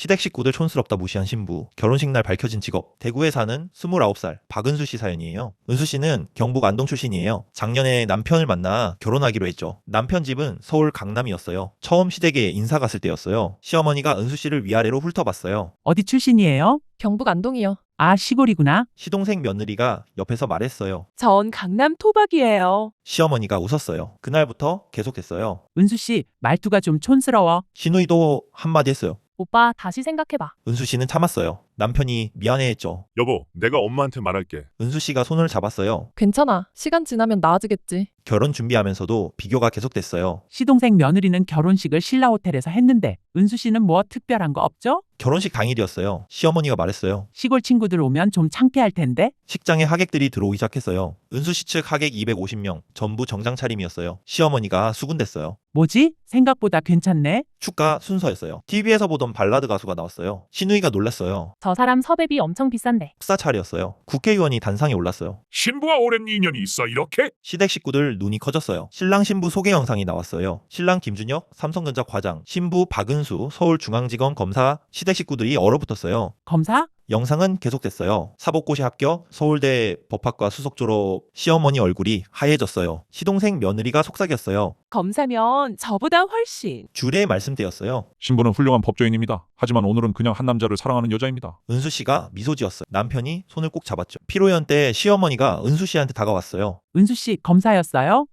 시댁 식구들 촌스럽다 무시한 신부, 결혼식 날 밝혀진 직업, 대구에 사는 29살 박은수 씨 사연이에요. 은수 씨는 경북 안동 출신이에요. 작년에 남편을 만나 결혼하기로 했죠. 남편 집은 서울 강남이었어요. 처음 시댁에 인사 갔을 때였어요. 시어머니가 은수 씨를 위아래로 훑어봤어요. 어디 출신이에요? 경북 안동이요. 아, 시골이구나. 시동생 며느리가 옆에서 말했어요. 전 강남 토박이에요. 시어머니가 웃었어요. 그날부터 계속했어요. 은수 씨, 말투가 좀 촌스러워. 신우이도 한마디 했어요. 오빠 다시 생각해봐. 은수 씨는 참았어요. 남편이 미안해했죠. 여보, 내가 엄마한테 말할게. 은수 씨가 손을 잡았어요. 괜찮아. 시간 지나면 나아지겠지. 결혼 준비하면서도 비교가 계속됐어요. 시동생 며느리는 결혼식을 신라 호텔에서 했는데 은수 씨는 뭐 특별한 거 없죠? 결혼식 당일이었어요. 시어머니가 말했어요. 시골 친구들 오면 좀 창피할 텐데. 식장에 하객들이 들어오기 시작했어요. 은수 씨 측 하객 250명, 전부 정장 차림이었어요. 시어머니가 수군댔어요. 뭐지? 생각보다 괜찮네. 축가 순서였어요. TV에서 보던 발라드 가수가 나왔어요. 신우이가 놀랐어요. 저 사람 섭외비 엄청 비싼데. 식사 차례였어요. 국회의원이 단상에 올랐어요. 신부와 오랜 인연이 있어 이렇게? 시댁 식구들 눈이 커졌어요. 신랑 신부 소개 영상이 나왔어요. 신랑 김준혁, 삼성전자 과장, 신부 박은수, 서울중앙지검 검사, 시댁 식구들이 얼어붙었어요. 검사? 영상은 계속됐어요. 사법고시 합격, 서울대 법학과 수석 졸업, 시어머니 얼굴이 하얘졌어요. 시동생 며느리가 속삭였어요. 검사면 저보다 훨씬. 주례 말씀대였어요. 신부는 훌륭한 법조인입니다. 하지만 오늘은 그냥 한 남자를 사랑하는 여자입니다. 은수 씨가 미소 지었어요. 남편이 손을 꼭 잡았죠. 피로연 때 시어머니가 은수 씨한테 다가왔어요. 은수 씨 검사였어요?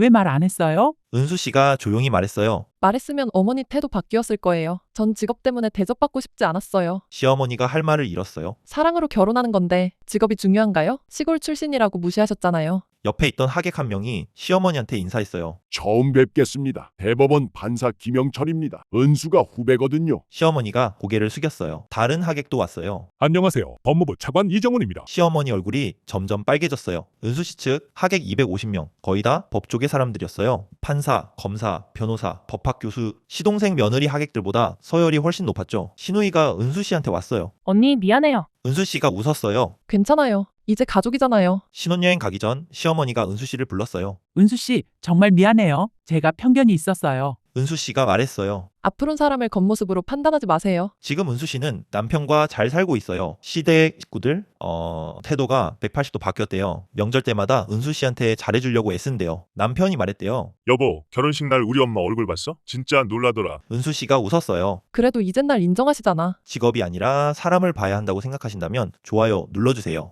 네. 왜말 안 했어요? 은수 씨가 조용히 말했어요. 말했으면 어머니 태도 바뀌었을 거예요. 전 직업 때문에 대접받고 싶지 않았어요. 시어머니가 할 말을 잃었어요. 사랑으로 결혼하는 건데 직업이 중요한가요? 시골 출신이라고 무시하셨잖아요. 옆에 있던 하객 한 명이 시어머니한테 인사했어요. 처음 뵙겠습니다. 대법원 판사 김영철입니다. 은수가 후배거든요. 시어머니가 고개를 숙였어요. 다른 하객도 왔어요. 안녕하세요. 법무부 차관 이정훈입니다. 시어머니 얼굴이 점점 빨개졌어요. 은수 씨 측 하객 250명, 거의 다 법조계 사람들이었어요. 판사, 검사, 변호사, 법학 교수, 시동생 며느리 하객들보다 서열이 훨씬 높았죠. 신우이가 은수 씨한테 왔어요. 언니 미안해요. 은수 씨가 웃었어요. 괜찮아요. 이제 가족이잖아요. 신혼여행 가기 전 시어머니가 은수 씨를 불렀어요. 은수 씨, 정말 미안해요. 제가 편견이 있었어요. 은수 씨가 말했어요. 앞으로는 사람을 겉모습으로 판단하지 마세요. 지금 은수 씨는 남편과 잘 살고 있어요. 시댁 식구들 어, 태도가 180도 바뀌었대요. 명절 때마다 은수 씨한테 잘해주려고 애쓴대요. 남편이 말했대요. 여보, 결혼식 날 우리 엄마 얼굴 봤어? 진짜 놀라더라. 은수 씨가 웃었어요. 그래도 이젠 날 인정하시잖아. 직업이 아니라 사람을 봐야 한다고 생각하신다면 좋아요 눌러주세요.